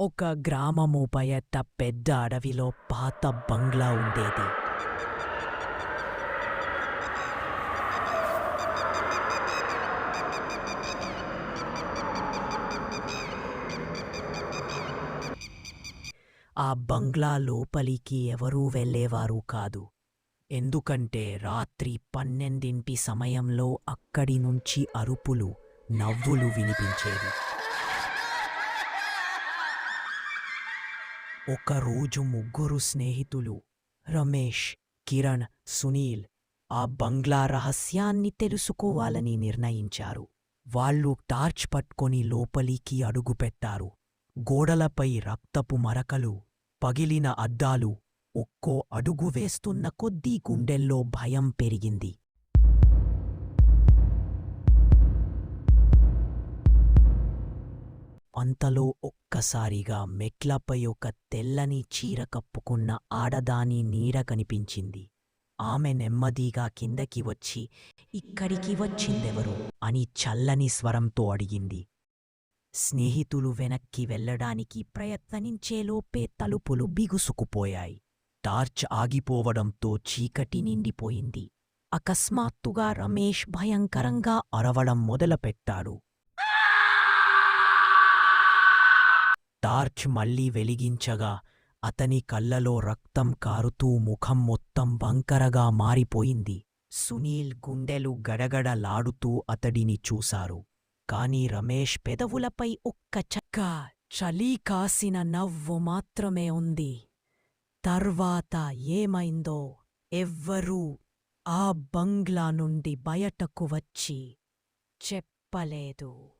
ఒక గ్రామము బయట పెద్ద అడవిలో పాత బంగ్లా ఉండేది. ఆ బంగ్లా లోపలికి ఎవరూ వెళ్ళేవారు కాదు. ఎందుకంటే రాత్రి పన్నెండింటి సమయంలో అక్కడి నుంచి అరుపులు నవ్వులు వినిపించేవి. ఒకరోజు ముగ్గురు స్నేహితులు రమేష్ కిరణ్ సునీల్ ఆ బంగ్లా రహస్యాన్ని తెలుసుకోవాలని నిర్ణయించారు. వాళ్ళు టార్చ్ పట్టుకొని లోపలికి అడుగుపెట్టారు. గోడలపై రక్తపు మరకలు పగిలిన అద్దాలు ఒక్కో అడుగు వేస్తున్న కొద్దీ గుండెల్లో భయం పెరిగింది. అంతలో ఒక్కసారిగా మెట్లపై ఒక తెల్లని చీర కప్పుకున్న ఆడదాని నీడ కనిపించింది. ఆమె నెమ్మదిగా కిందకి వచ్చి ఇక్కడికి వచ్చిందెవరు? అని చల్లని స్వరంతో అడిగింది. స్నేహితులు వెనక్కి వెళ్ళడానికి ప్రయత్నించేలోపే తలుపులు బిగుసుకుపోయాయి. టార్చ్ ఆగిపోవడంతో చీకటి నిండిపోయింది. అకస్మాత్తుగా రమేష్ భయంకరంగా అరవడం మొదలుపెట్టాడు. టార్చ్ మళ్ళీ వెలిగించగా అతని కళ్ళలో రక్తం కారుతూ ముఖం మొత్తం వంకరగా మారిపోయింది. సునీల్ గుండెలు గడగడలాడుతూ అతడిని చూశారు. కాని రమేష్ పెదవులపై ఒక్క చక్క చలీ కాసిన నవ్వు మాత్రమే ఉంది. తర్వాత ఏమైందో ఎవ్వరూ ఆ బంగ్లా నుండి బయటకు వచ్చి చెప్పలేదు.